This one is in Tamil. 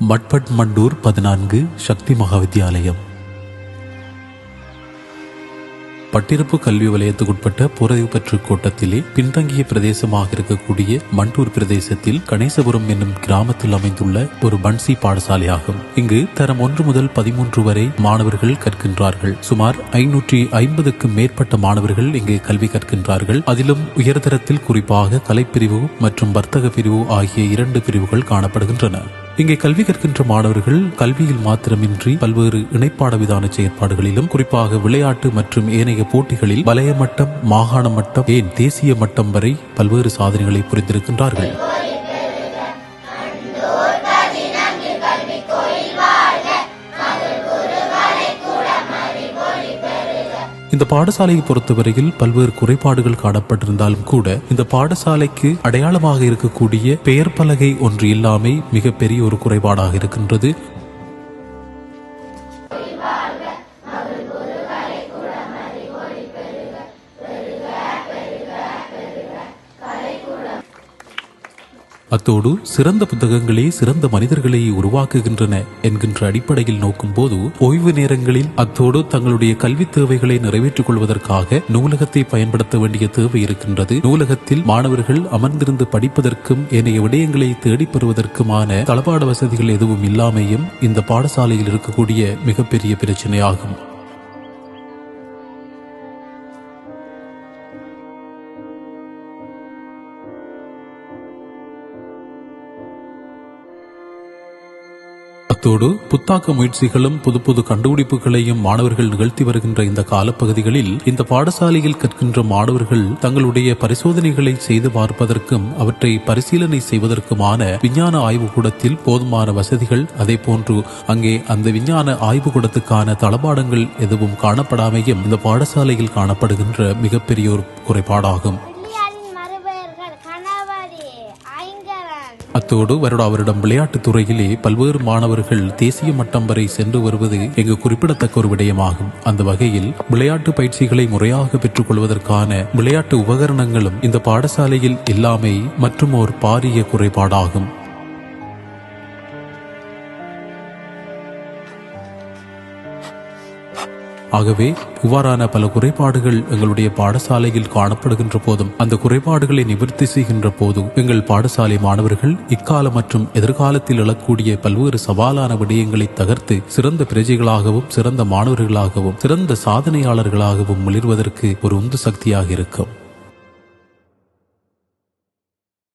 மட்பட் மண்டூர் பதினான்கு சக்தி மகாவித்யாலயம். பட்டிருப்பு கல்வி வலயத்துக்குட்பட்ட புறவு பெற்று கோட்டத்திலே பின்தங்கிய பிரதேசமாக இருக்கக்கூடிய மண்டூர் பிரதேசத்தில் கணேசபுரம் என்னும் கிராமத்தில் அமைந்துள்ள ஒரு பன்சி பாடசாலையாகும். இங்கு தரம் ஒன்று முதல் பதிமூன்று வரை மாணவர்கள் கற்கின்றார்கள். சுமார் ஐநூற்றி ஐம்பதுக்கும் மேற்பட்ட மாணவர்கள் இங்கு கல்வி கற்கின்றார்கள். அதிலும் உயர்தரத்தில் குறிப்பாக கலைப்பிரிவு மற்றும் வர்த்தக பிரிவு ஆகிய இரண்டு பிரிவுகள் காணப்படுகின்றன. இங்கே கல்வி கற்கின்ற மாணவர்கள் கல்வியில் மாத்திரமின்றி பல்வேறு இணைப்பாட விதான செயற்பாடுகளிலும் குறிப்பாக விளையாட்டு மற்றும் ஏனைய போட்டிகளில் வலய மட்டம் மாகாண மட்டம் ஏன் தேசிய மட்டம் வரை பல்வேறு சாதனைகளை புரிந்திருக்கின்றார்கள். இந்த பாடசாலையை பொறுத்தவரையில் பல்வேறு குறைபாடுகள் காணப்பட்டிருந்தாலும் கூட இந்த பாடசாலைக்கு அடையாளமாக இருக்கக்கூடிய பெயர் பலகை ஒன்று இல்லாமை மிகப்பெரிய ஒரு குறைபாடாக இருக்கின்றது. அத்தோடு சிறந்த புத்தகங்களே சிறந்த மனிதர்களை உருவாக்குகின்றன என்கின்ற அடிப்படையில் நோக்கும்போது ஓய்வு நேரங்களில் அத்தோடு தங்களுடைய கல்வி தேவைகளை நிறைவேற்றிக் கொள்வதற்காக நூலகத்தை பயன்படுத்த வேண்டிய தேவை இருக்கின்றது. நூலகத்தில் மாணவர்கள் அமர்ந்திருந்து படிப்பதற்கும் ஏனைய விடயங்களை தேடி பெறுவதற்குமான தளபாட வசதிகள் எதுவும் இல்லாமையும் இந்த பாடசாலையில் இருக்கக்கூடிய மிகப்பெரிய பிரச்சனையாகும். அத்தோடு புத்தாக்க முயற்சிகளும் புது புது கண்டுபிடிப்புகளையும் மாணவர்கள் நிகழ்த்தி வருகின்ற இந்த காலப்பகுதிகளில் இந்த பாடசாலையில் கற்கின்ற மாணவர்கள் தங்களுடைய பரிசோதனைகளை செய்து பார்ப்பதற்கும் அவற்றை பரிசீலனை செய்வதற்குமான விஞ்ஞான ஆய்வுக்கூடத்தில் போதுமான வசதிகள் அதே போன்று அங்கே அந்த விஞ்ஞான ஆய்வுக்கூடத்துக்கான தளபாடங்கள் எதுவும் காணப்படாமையும் இந்த பாடசாலையில் காணப்படுகின்ற மிகப்பெரிய ஒரு குறைபாடாகும். அத்தோடு வருட அவரிடம் விளையாட்டுத் துறையிலே பல்வேறு மாணவர்கள் தேசிய மட்டம் வரை சென்று வருவது இங்கு குறிப்பிடத்தக்க ஒரு விடயமாகும். அந்த வகையில் விளையாட்டு பயிற்சிகளை முறையாக பெற்றுக் கொள்வதற்கான விளையாட்டு உபகரணங்களும் இந்த பாடசாலையில் இல்லாமை மற்றும் ஒரு பாரிய குறைபாடாகும். ஆகவே இவ்வாறான பல குறைபாடுகள் எங்களுடைய பாடசாலையில் காணப்படுகின்ற போதும் அந்த குறைபாடுகளை நிவர்த்தி செய்கின்ற போதும் எங்கள் பாடசாலை மாணவர்கள் இக்கால மற்றும் எதிர்காலத்தில் எழக்கூடிய பல்வேறு சவாலான விடயங்களை தகர்த்து சிறந்த பிரஜைகளாகவும் சிறந்த மாணவர்களாகவும் சிறந்த சாதனையாளர்களாகவும் மிளிர்வதற்கு ஒரு உந்து சக்தியாக இருக்கும்.